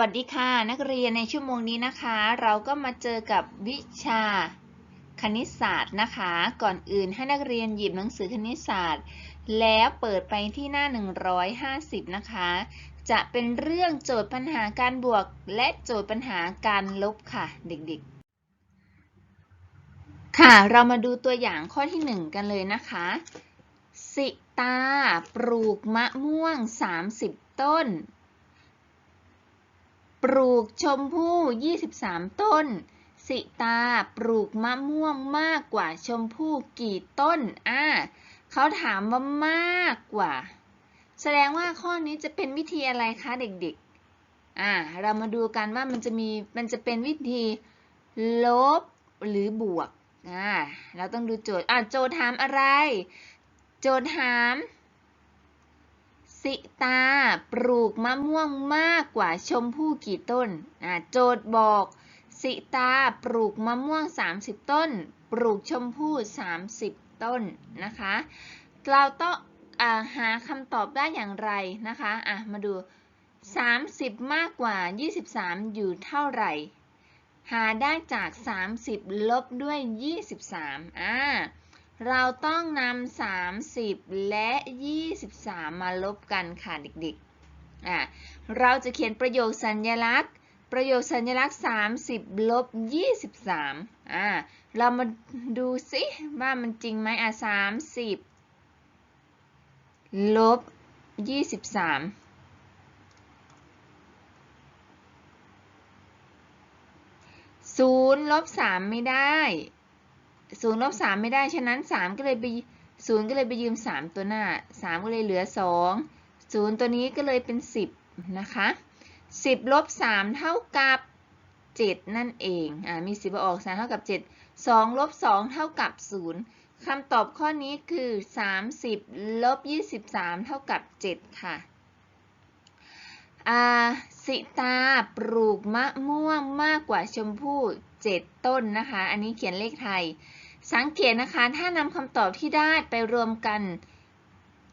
วัสดีค่ะ นักเรียนในชั่วโมงนี้นะคะ เราก็มาเจอกับวิชาคณิตศาสตร์นะคะ ก่อนอื่นให้นักเรียนหยิบหนังสือคณิตศาสตร์ แล้วเปิดไปที่หน้า 150 นะคะ จะเป็นเรื่องโจทย์ปัญหาการบวก และโจทย์ปัญหาการลบค่ะ เด็กๆ ค่ะเรามาดูตัวอย่างข้อที่ 1 กันเลยนะคะ สิตาปลูกมะม่วง 30 ต้น ปลูกชมพู่ 23 ต้น สิตาปลูกมะม่วงมากกว่าชมพู่กี่ต้น อ่าเขาถามว่ามากกว่า แสดงว่าข้อนี้จะเป็นวิธีอะไรคะเด็กๆ อ่า เรามาดูกันว่ามันจะมี มันจะเป็นวิธีลบหรือบวก อ่า เราต้องดูโจทย์ อ่าโจทย์ถามอะไร โจทย์ถาม สิตา ปลูกมะม่วงมากกว่าชมพู่กี่ต้น โจทย์บอก สิตา ปลูกมะม่วง 30 ต้น ปลูกชมพู่ 30 ต้นนะคะ เราต้องอหาคำตอบได้อย่างไรนะคะะมาดู 30 มากกว่า 23 อยู่เท่าไหร่ หาได้จาก 30 ลบด้วย 23อ่า เราต้องนำ30 และ 23 มาลบกันค่ะเด็กๆอ่าเราจะเขียนประโยคสัญลักษณ์ ประโยคสัญลักษณ์ 30 ลบ 23อ่าเรามาดูสิว่ามันจริงไหมอะ30 ลบ 23ศูนย์ลบสามไม่ได้ ศูนย์ลบสามไม่ได้ ฉะนั้นสามก็เลยไปศูนย์ก็เลยไปยืมสามตัวหน้าสามก็เลยเหลือสองศูนย์ตัวนี้ก็เลยเป็นสิบนะคะสิบลบสามเท่ากับเจ็ดนั่นเอง อ่า มีสิบออกสามเท่ากับเจ็ดสองลบสองเท่ากับศูนย์คำตอบข้อนี้คือสามสิบลบยี่สิบสามเท่ากับเจ็ดค่ะ อาสิตาปลูกมะม่วงมากกว่าชมพู่7ต้นนะคะ อันนี้เขียนเลขไทย สังเกตนะคะ ถ้านำคำตอบที่ได้ไปรวมกัน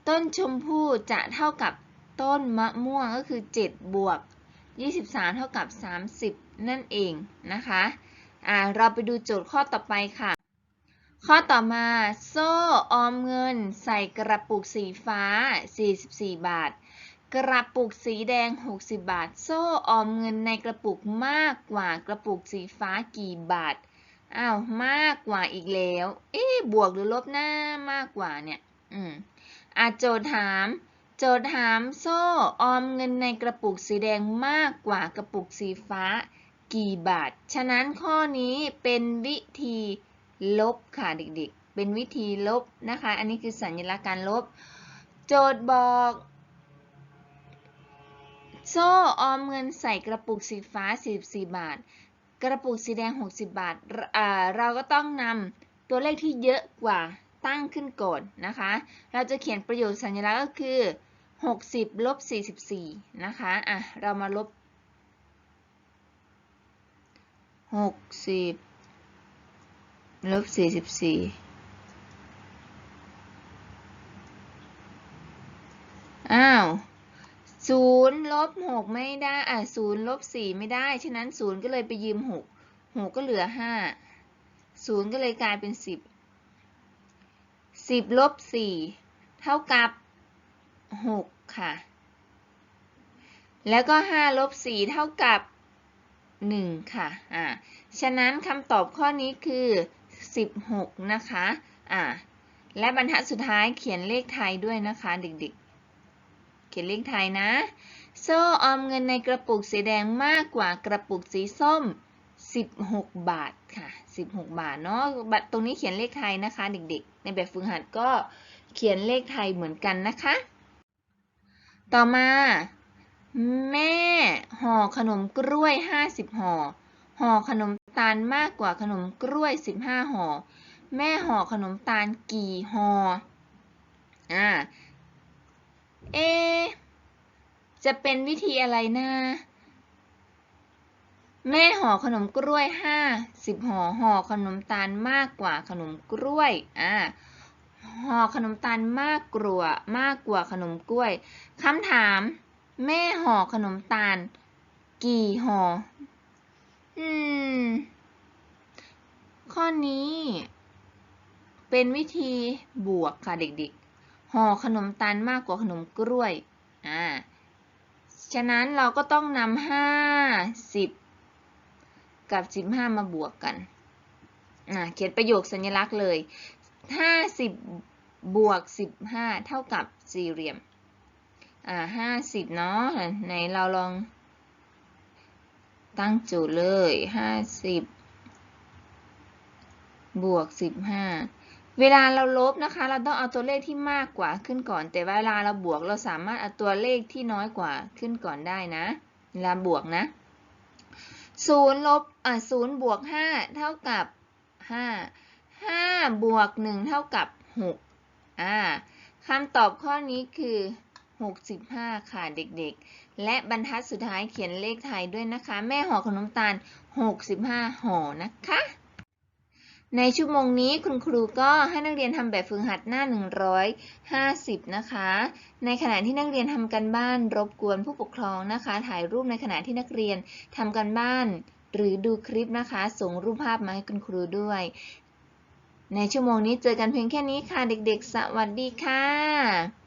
ต้นชมพู่จะเท่ากับต้นมะม่วงก็คือ 7 บวก 23 เท่ากับ 30 นั่นเองนะคะอ่าเราไปดูโจทย์ข้อต่อไปค่ะ ข้อต่อมา โซ่ออมเงินใส่กระปุกสีฟ้า 44 บาท กระปุกสีแดง 60 บาท โซ่ออมเงินในกระปุกมากกว่ากระปุกสีฟ้ากี่บาท อ้าวมากกว่าอีกแล้ว เอ๊ะบวกหรือลบหน้ามากกว่าเนี่ย อืมอาโจทย์ถาม โจทย์ถามโซ่ออมเงินในกระปุกสีแดงมากกว่ากระปุกสีฟ้ากี่บาท ฉะนั้นข้อนี้เป็นวิธีลบค่ะเด็กๆ เป็นวิธีลบนะคะ อันนี้คือสัญลักษณ์การลบ โจทย์บอก โซ่ออมเงินใส่กระปุกสีฟ้า 44 บาท กระปุกสีแดง 60 บาทอ่าเราก็ต้องนำตัวเลขที่เยอะกว่าตั้งขึ้นก่อนนะคะ เราจะเขียนประโยคสัญลักษณ์ก็คือ 60ลบ44 นะคะ อะ เรามาลบ 60ลบ44 อ้าว ศูนย์ล บหกไม่ได้อะศูนย์ลบสี่ไม่ได้ ฉะนั้นศูนย์ก็เลยไปยืมหกหกก็เหลือห้าศูนย์ก็เลยกลายเป็นสิบสิบลบสี่เท่ากับหกค่ะ แล้วก็ห้าลบสี่เท่ากับหนึ่งค่ะ อ่า ฉะนั้นคำตอบข้อนี้คือสิบหกนะคะ อ่า และบรรทัดสุดท้ายเขียนเลขไทยด้วยนะคะเด็กๆ เขียนเลขไทยนะ โซ่ออมเงินในกระปุกสีแดงมากกว่ากระปุกสีส้ม 16 บาทค่ะ 16 บาทเนาะบัตรตรงนี้เขียนเลขไทยนะคะ เด็กๆ ในแบบฝึกหัดก็เขียนเลขไทยเหมือนกันนะคะ ต่อมา แม่ห่อขนมกล้วย 50ห่อห่อขนมตาลมากกว่าขนมกล้วย 15ห่อแม่ห่อขนมตาลกี่ห่ออ่าเอ จะเป็นวิธีอะไรนะแม่ห่อขนมกล้วยห้าสิบห่อห่อขนมตาลมากกว่าขนมกล้วยอ่าห่อขนมตาลมากกว่ามากกว่าขนมกล้วยคำถาม แม่ห่อขนมตาล กี่ห่ออืม ข้อนี้ เป็นวิธีบวกค่ะเด็กๆห่อขนมตาลมากกว่าขนมกล้วยอ่า ฉะนั้นเราก็ต้องนำห้าสิบกับสิบห้ามาบวกกันเขียนประโยคสัญลักษณ์เลยห้าสิบบวกสิบห้าเท่ากับสี่เหลี่ยมอ่าห้าสิบเนาะไหนเราลองตั้งโจทย์เลยห้าสิบบวกสิบห้า เวลาเราลบนะคะ เราต้องเอาตัวเลขที่มากกว่าขึ้นก่อน แต่เวลาเราบวกเราสามารถเอาตัวเลขที่น้อยกว่าขึ้นก่อนได้นะเวลาบวกนะศูนย์ลบอะศูนย์บวกห้าเท่ากับห้าห้าบวกหนึ่งเท่ากับหกอ่าคำตอบข้อนี้คือ 65 ค่ะเด็กๆ และบรรทัดสุดท้ายเขียนเลขไทยด้วยนะคะ แม่ห่อขนมตาล 65ห่อนะคะ ในชั่วโมงนี้คุณครูก็ให้นักเรียนทำแบบฝึกหัดหน้า 150 นะคะ ในขณะที่นักเรียนทำกันบ้านรบกวนผู้ปกครองนะคะ ถ่ายรูปในขณะที่นักเรียนทำกันบ้าน หรือดูคลิปนะคะ ส่งรูปภาพมาให้คุณครูด้วย ในชั่วโมงนี้เจอกันเพียงแค่นี้ค่ะ เด็กๆ สวัสดีค่ะ